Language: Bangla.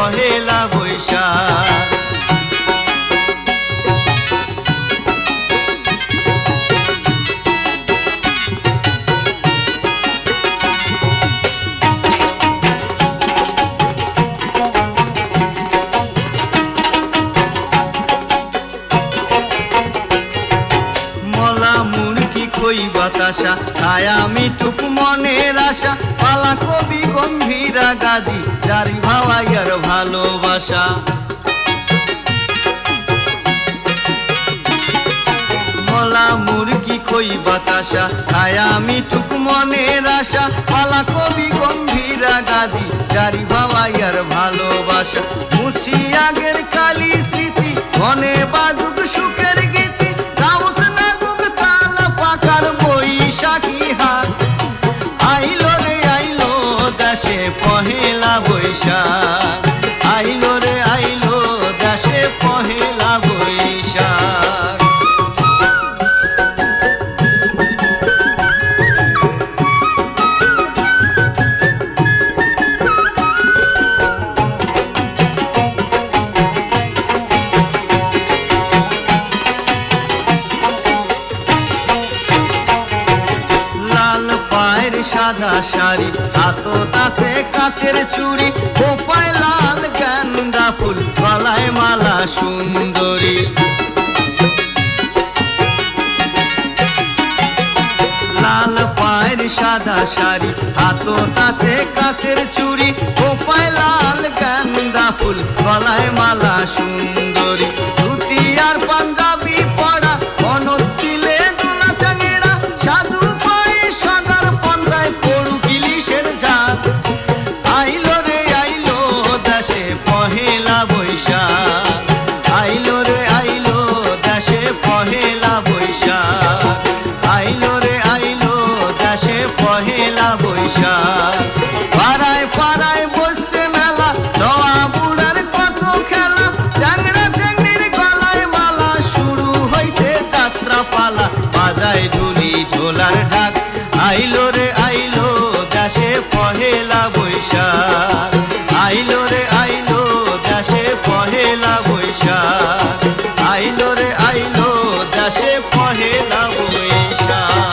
পহেলা বৈশাখ। খই বাতাসা তাই আমি টুক মনের আশা। পালা কবি গম্ভীরা গাজী জারি ভালোবাসা। মলা মুরগি খই বাতাসা, তাই আমি টুক মনের আশা। পালা কবি গম্ভীরা গাজী জারি ভাওয়াইয়ার ভালোবাসা। মুছি আগের কালি স্মৃতি, মনে বাজুক সুখের গীতি। দাউত নাগুক তাল পাকার বৈশাখী হাট আইলো রে আইলো দেশে পহেলা বৈশাখ। সাদা শাড়ি, হাতত আছে কাচের চুড়ি কোপায় লাল গেন্দা ফুল, গলায় মালা সুন্দরী। লাল পায়ের সাদা শাড়ি, হাতত আছে কাচের চুড়ি কোপায় লাল গেন্দা ফুল, গলায় পহেলা